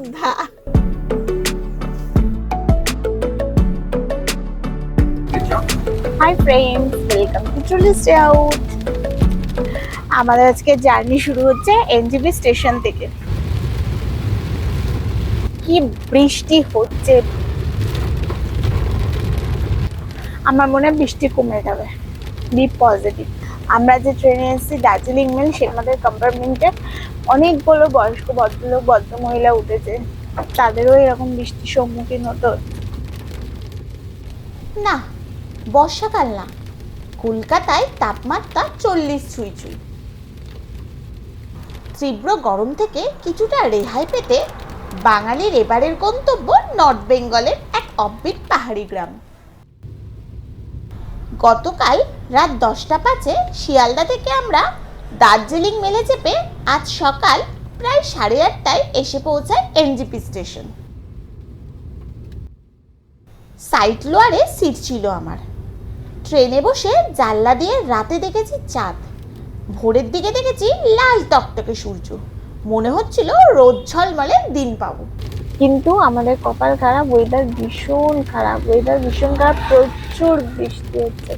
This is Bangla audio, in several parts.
যোদ্ধা hi friends welcome to tourist out আমাদের আজকে জার্নি শুরু হচ্ছে এনজিবি স্টেশন থেকে। কি বৃষ্টি হচ্ছে। আমার মনে বৃষ্টি কমে যাবে। বি পজিটিভ আমরা যে ট্রেনে এসেছি দার্জিলিং মেল সে আমাদের কম্পার্টমেন্টে অনেকগুলো বয়স্ক ভদ্রলোক ভদ্রমহিলা উঠেছে। তাদেরও এরকম বৃষ্টির সম্মুখীন হতে। না, বর্ষাকাল না। কলকাতায় তাপমাত্রা চল্লিশ ছুঁই ছুঁই। তীব্র গরম থেকে কিছুটা রেহাই পেতে বাঙালির এবারের গন্তব্য নর্থ বেঙ্গলের এক অব্বিট পাহাড়ি গ্রাম। গতকাল রাত দশটা পাঁচে শিয়ালদা থেকে আমরা দার্জিলিং মেলে চেপে আজ সকাল প্রায় সাড়ে আটটায় এসে পৌঁছায় এনজিপি স্টেশন। সাইট লোয়ারে সিট ছিল আমার। ট্রেনে বসে জানলা দিয়ে রাতে দেখেছি চাঁদ। ভোরের দিকে দেখেছি লাল টকটকে সূর্য। মনে হচ্ছিল রোদ ঝলমলে দিন পাবো। কিন্তু আমাদের কপাল খারাপ ওয়েদার ভীষণ খারাপ ওয়েদার ভীষণ খারাপ, প্রচুর বৃষ্টি হচ্ছে।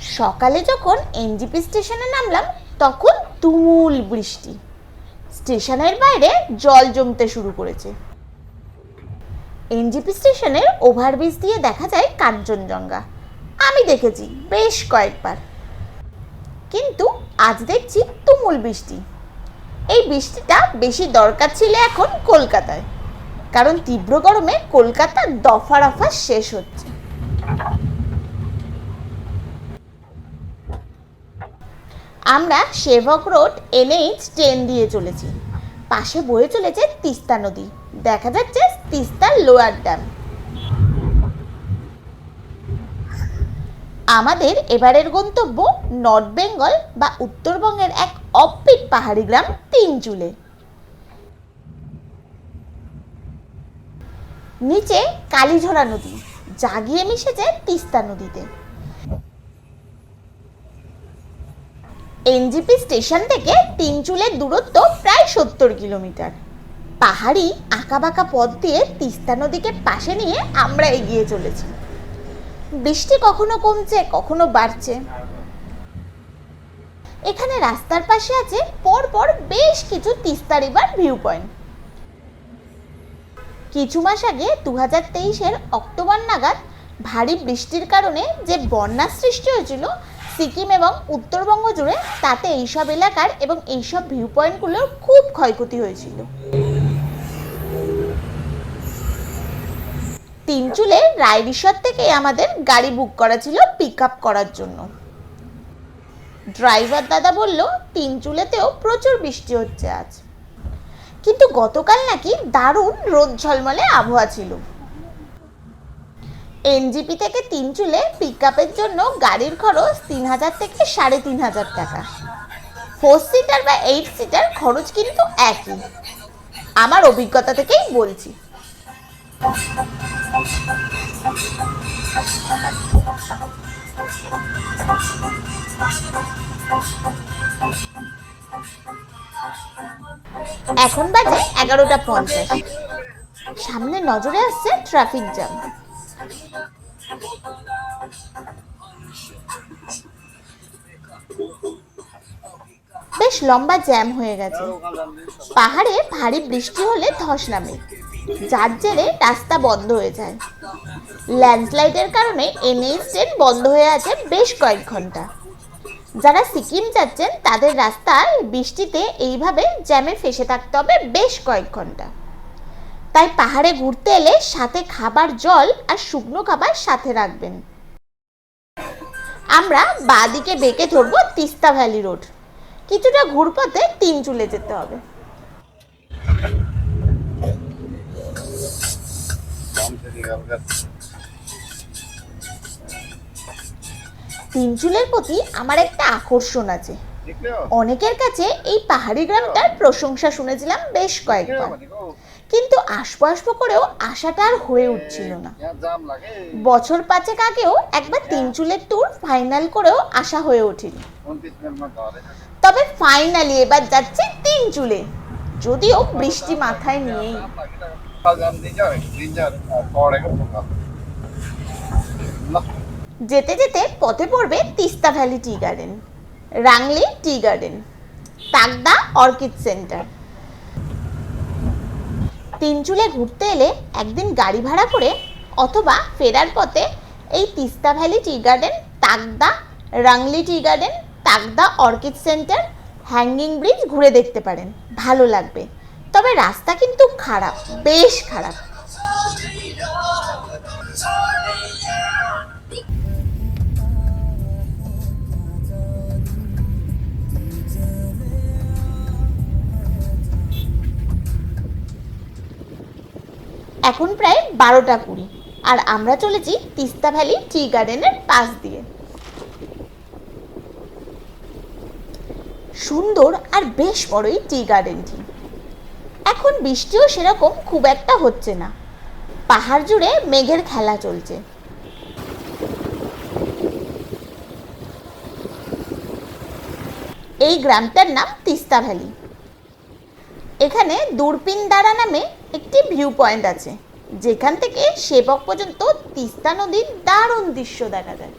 সকালে যখন এনজিপি স্টেশনে নামলাম, তখন তুমুল বৃষ্টি। স্টেশনের বাইরে জল জমতে শুরু করেছে। এনজিপি স্টেশনের ওভারব্রিজ দিয়ে দেখা যায় কাঞ্চনজঙ্ঘা। আমি দেখেছি বেশ কয়েকবার। কিন্তু আজ দেখছি তুমুল বৃষ্টি। এই বৃষ্টিটা বেশি দরকার ছিল এখন কলকাতায়। কারণ তীব্র গরমে কলকাতা দফা রফা শেষ হচ্ছে। আমরা সেবক রোড, এনএইচ, ট্রেন দিয়ে চলেছি। পাশে বয়ে চলেছে তিস্তা নদী। দেখা যাচ্ছে তিস্তার লোয়ার ড্যাম। আমাদের এবারের গন্তব্য নর্থ বেঙ্গল বা উত্তরবঙ্গের এক অপিট পাহাড়ি গ্রাম তিনচুলে নিচে কালীঝোড়া নদী, জাগিয়ে মিশেছে তিস্তা নদীতে। এনজিপি স্টেশন থেকে তিনচুলের দূরত্ব প্রায় সত্তর কিলোমিটার। পাহাড়ি আঁকাবাঁকা পথ দিয়ে তিস্তা নদীকে পাশে নিয়ে আমরা এগিয়ে চলেছি। বৃষ্টি কখনো কমছে, কখনো বাড়ছে। এখানে রাস্তার পাশে আছে পর পর বেশ কিছু তিস্তা রিভার ভিউ পয়েন্ট কিছু মাস আগে দু হাজার তেইশের অক্টোবর নাগাদ ভারী বৃষ্টির কারণে যে বন্যার সৃষ্টি হয়েছিল সিকিম এবং উত্তরবঙ্গ জুড়ে, তাতে এইসব এলাকার এবং এইসব ভিউ পয়েন্টগুলোর খুব ক্ষয়ক্ষতি হয়েছিল। তিনচুলে রায় রিসর্ট থেকে আমাদের গাড়ি বুক করা ছিল পিক আপ করার জন্য। ড্রাইভার দাদা বলল, তিন চুলেতেও প্রচুর বৃষ্টি হচ্ছে আজ। কিন্তু গতকাল নাকি দারুণ রোদ ঝলমলে আবহাওয়া ছিল। এনজিপি থেকে তিন চুলে পিক আপের জন্য গাড়ির খরচ তিন হাজার থেকে সাড়ে তিন হাজার টাকা। ফোর সিটার বা এইট সিটার খরচ কিন্তু একই। আমার অভিজ্ঞতা থেকেই বলছি। এখন বাজে এগারোটা পঞ্চাশ। সামনে নজরে আসছে ট্রাফিক জ্যাম বেশ লম্বা জ্যাম হয়ে গেছে। পাহাড়ে ভারী বৃষ্টি হলে ধস নামে। যার জেরে রাস্তা বন্ধ হয়ে যায়। ল্যান্ডস্লাইডের কারণে এনএইচ ট্রেন বন্ধ হয়ে আছে বেশ কয়েক ঘণ্টা। যারা সিকিম যাচ্ছেন, তাদের রাস্তায় বৃষ্টিতে এইভাবে জ্যামে ফেসে থাকতে হবে বেশ কয়েক ঘণ্টা। তাই পাহাড়ে ঘুরতে এলে সাথে খাবার, জল আর শুকনো খাবার সাথে রাখবেন। আমরা বাঁদিকে বেঁকে ধরবো তিস্তা ভ্যালি রোড। কিছুটা ঘুরপথে তিন চুলে যেতে হবে। তিনচুলের প্রতি আমার একটা আকর্ষণ আছে অনেকের কাছে এই পাহাড়ি গ্রামটার প্রশংসা শুনেছিলাম বেশ কয়েকবার কিন্তু আসব আসব করেও আশাটা আর হয়ে উঠছিল না বছর পাঁচেক আগেও একবার তিনচুলের ট্যুর ফাইনাল করেও আশা হয়ে ওঠেনি তবে ফাইনালি এবার যাচ্ছি তিনচুলে যদিও বৃষ্টি মাথায় পরে না যেতে যেতে পথে পড়বে Teesta valley tea garden, Rangli tea garden Takdah orchid centre. Tinchuley ঘুরতে এলে একদিন গাড়ি ভাড়া করে অথবা ফেরার পথে এই Teesta valley tea garden Takdah Rangli tea garden Takdah orchid centre, hanging bridge ঘুরে দেখতে পারেন। ভালো লাগবে। তবে রাস্তা কিন্তু খারাপ, বেশ খারাপ। এখন প্রায় বারোটা কুড়ি। আর আমরা চলেছি তিস্তা ভ্যালি টি গার্ডেনের পাশ দিয়ে। সুন্দর আর বেশ বড়ই টি গার্ডেনটি। এখন বৃষ্টিও সেরকম খুব একটা হচ্ছে না। পাহাড় জুড়ে মেঘের খেলা চলছে। এই গ্রামটার নাম তিস্তা ভ্যালি। এখানে দূরপিন দ্বারা নামে একটি ভিউ পয়েন্ট আছে, যেখান থেকে সেবক পর্যন্ত তিস্তা নদীর দারুণ দৃশ্য দেখা যায়।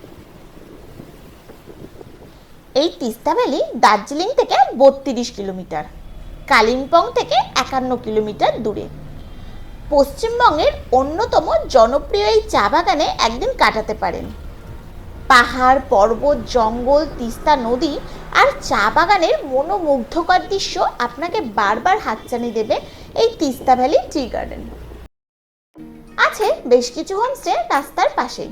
এই তিস্তা ভ্যালি দার্জিলিং থেকে বত্রিশ কিলোমিটার, কালিম্পং থেকে একান্ন কিলোমিটার দূরে। পশ্চিমবঙ্গের অন্যতম জনপ্রিয় এই চা বাগানে একদিন কাটাতে পারেন। পাহাড়, পর্বত, জঙ্গল, তিস্তা নদী আর চা বাগানের মনোমুগ্ধকর দৃশ্য আপনাকে বারবার হাতছানি দেবে এই তিস্তা ভ্যালি টি গার্ডেন। আছে বেশ কিছু হোমস্টে রাস্তার পাশেই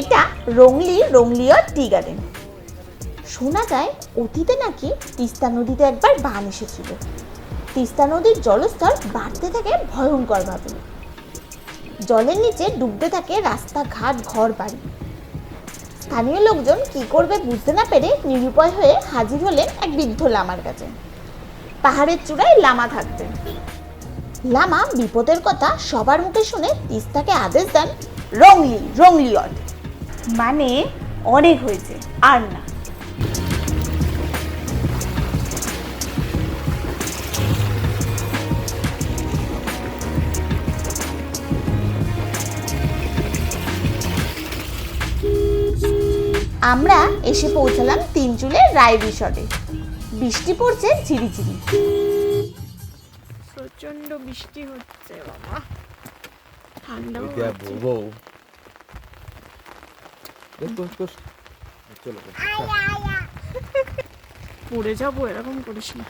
এটা রংলি রংলিয় টি গার্ডেন। শোনা যায় অতীতে নাকি তিস্তা নদীতে একবার বান এসেছিল। তিস্তা নদীর জলস্তর বাড়তে থাকে ভয়ঙ্করভাবে জলের নিচে ডুবতে থাকে রাস্তাঘাট ঘর বাড়ি স্থানীয় লোকজন কি করবে বুঝতে না পেরে নিরুপায় হয়ে হাজির হলেন এক বৃদ্ধ লামার কাছে। পাহাড়ের চূড়ায় লামা থাকতেন। লামা বিপদের কথা সবার মুখে শুনে তিস্তাকে আদেশ দেন রংলি, রংলিয়ট। মানে অনেক হয়েছে আর না। আমরা এসে পৌঁছালাম তিনচুলের রায় রিসর্টে বৃষ্টি পড়ছে ঝিরিঝিরি। প্রচণ্ড বৃষ্টি হচ্ছে বাবা। ঠান্ডা ওইটা বউ বস বস বস চলো পড়ে যাব এরকম করিস না।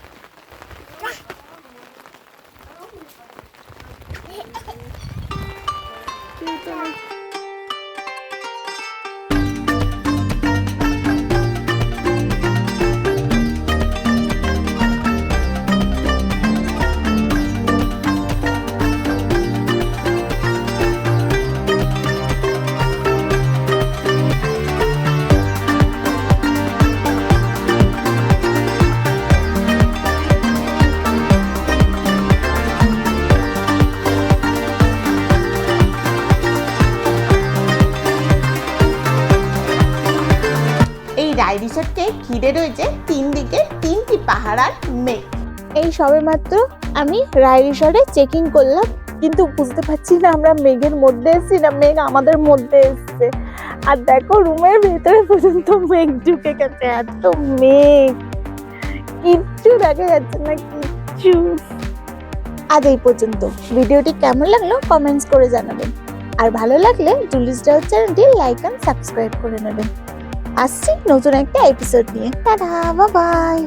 ঘিরে রয়েছে তিন দিকে তিনটি পাহাড় আর মেঘ। এই সবে মাত্র আমি রায় চেকিং করলাম, কিন্তু বুঝতে পারছি না আমরা মেঘের মধ্যে এসেছি না, মেঘ আমাদের মধ্যে এসছে। আর দেখো রুমের ভেতরে পর্যন্ত মেঘ ঢুকে গেছে, এত মেঘ। কিচ্ছু দেখা যাচ্ছে না, কিচ্ছু। আজ এই পর্যন্ত। ভিডিওটি কেমন লাগল কমেন্টস করে জানাবেন। আর ভালো লাগলে জুলিস ডাউট চ্যানেলটি লাইক অ্যান্ড সাবস্ক্রাইব করে নেবেন। আসছি নতুন একটা এপিসোড নিয়ে। Tata bye